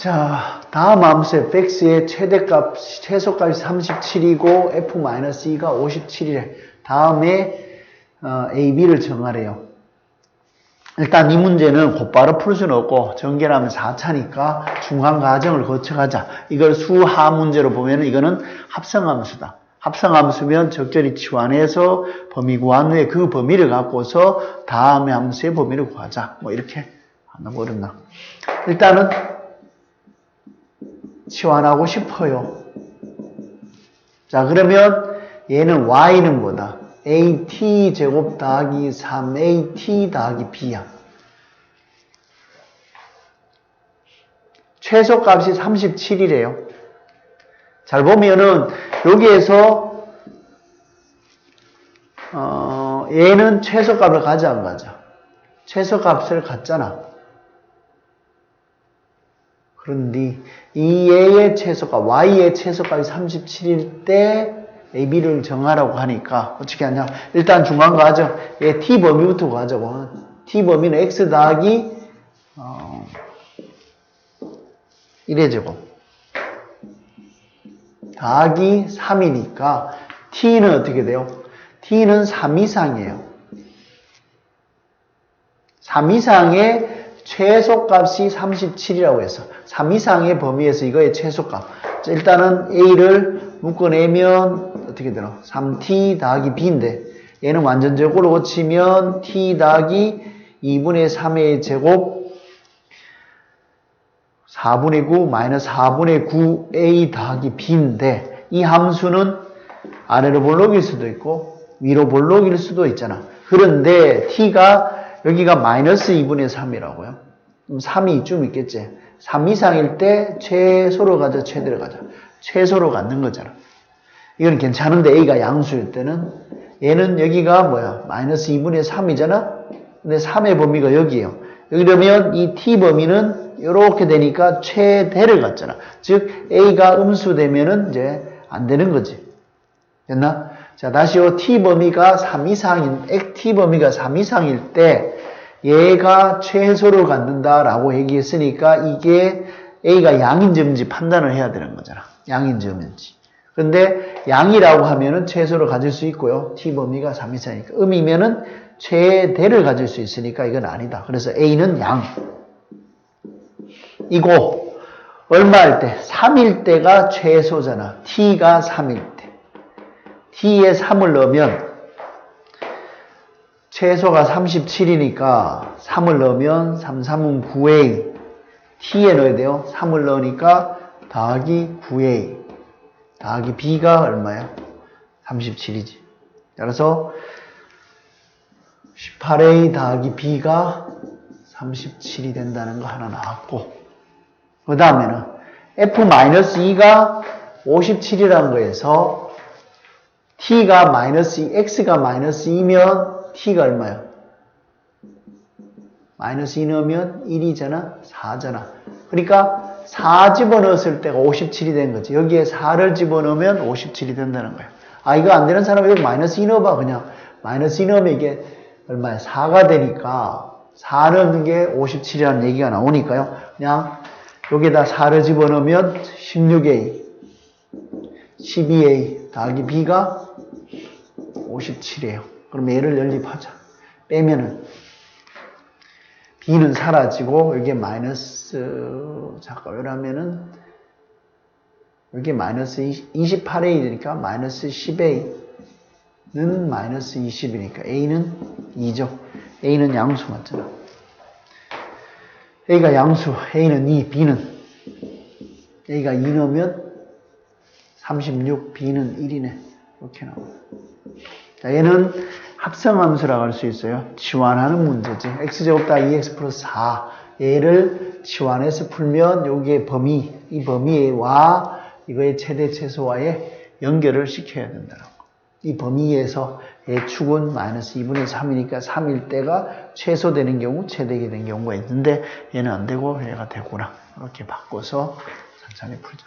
자, 다음 함수 fx의 최대값, 최소값이 37이고 f-2가 57이래. 다음에 어, a, b를 정하래요. 일단 이 문제는 곧바로 풀 수는 없고 전개하면 4차니까 중간 과정을 거쳐가자. 이걸 수하 문제로 보면 이거는 합성함수다. 합성함수면 적절히 치환해서 범위 구한 후에 그 범위를 갖고서 다음의 함수의 범위를 구하자. 뭐 이렇게 한다고 어렵나. 일단은 치환하고 싶어요. 자, 그러면 얘는 y는 뭐다? at 제곱 더하기 3at 더하기 b야. 최소값이 37이래요. 잘 보면은 여기에서 어, 얘는 최소값을 가지 안 가져. 최소값을 갖잖아. 그런데 이 얘의 최소값, y의 최소값이 37일 때 AB를 정하라고 하니까 어떻게 하냐. 일단 중간 과정, 얘 t 범위부터 가자고. t 범위는 x 더하기 어, 1의 제곱 더하기 3이니까 t는 어떻게 돼요? t는 3 이상이에요. 3 이상의 최소값이 37이라고 해서 3 이상의 범위에서 이거의 최소값. 일단은 a를 묶어내면 어떻게 되나? 3t 더하기 b인데 얘는 완전적으로 고치면 t 더하기 2분의 3의 제곱 4분의 9 마이너스 4분의 9a 더하기 b인데 이 함수는 아래로 볼록일 수도 있고 위로 볼록일 수도 있잖아. 그런데 t가 여기가 마이너스 2분의 3이라고요. 그럼 3이 이쯤 있겠지. 3 이상일 때 최소로 가자, 최대로 가자. 최소로 갖는 거잖아. 이건 괜찮은데 A가 양수일 때는 얘는 여기가 뭐야? 마이너스 2분의 3이잖아? 근데 3의 범위가 여기에요. 이러면 이 T 범위는 이렇게 되니까 최대를 갖잖아. 즉 A가 음수되면은 이제 안 되는 거지. 됐나? 자, 다시요. T 범위가 3 이상인, T 범위가 3 이상일 때 얘가 최소를 갖는다라고 얘기했으니까 이게 A가 양인지 음인지 판단을 해야 되는 거잖아. 양인지 음인지. 근데 양이라고 하면은 최소를 가질 수 있고요. T 범위가 3 이상이니까. 음이면은 최대를 가질 수 있으니까 이건 아니다. 그래서 A는 양. 이고 얼마일 때? 3일 때가 최소잖아. T가 3일 때. T에 3을 넣으면 최소가 37이니까 3을 넣으면 3, 3은 9A. T에 넣어야 돼요. 3을 넣으니까 더하기 9A. 더하기 B가 얼마야? 37이지. 따라서 18A 더하기 B가 37이 된다는 거 하나 나왔고 그 다음에는 F-2가 57이라는 거에서 T가 마이너스 2, X가 마이너스 2면 T가 얼마야? 마이너스 2 넣으면 1이잖아? 4잖아. 그러니까 4 집어넣었을 때가 57이 된 거지. 여기에 4를 집어넣으면 57이 된다는 거야. 아, 이거 안 되는 사람은 여기 마이너스 2 넣어봐, 그냥. 마이너스 2 넣으면 이게 얼마야? 4가 되니까 4 넣는 게 57이라는 얘기가 나오니까요. 그냥 여기에다 4를 집어넣으면 16A, 12A 더하기 B가 57이에요. 그럼 얘를 연립하자. 빼면은 B는 사라지고 여기에 마이너스 잠깐 이러면은 여기 마이너스 28A 되니까 마이너스 10A는 마이너스 20이니까 A는 2죠. A는 양수 맞잖아. A가 양수, A는 2, B는 A가 2 넣으면 36, B는 1이네. 이렇게 나와요. 자, 얘는 합성함수라고 할 수 있어요. 치환하는 문제지. x제곱 다 2x 플러스 4. 얘를 치환해서 풀면 여기에 범위, 이 범위와 이거의 최대 최소와의 연결을 시켜야 된다는 거. 이 범위에서 의 축은 마이너스 2분의 3이니까 3일 때가 최소되는 경우, 최대게 된 경우가 있는데 얘는 안 되고 얘가 되구나. 이렇게 바꿔서 천천히 풀자.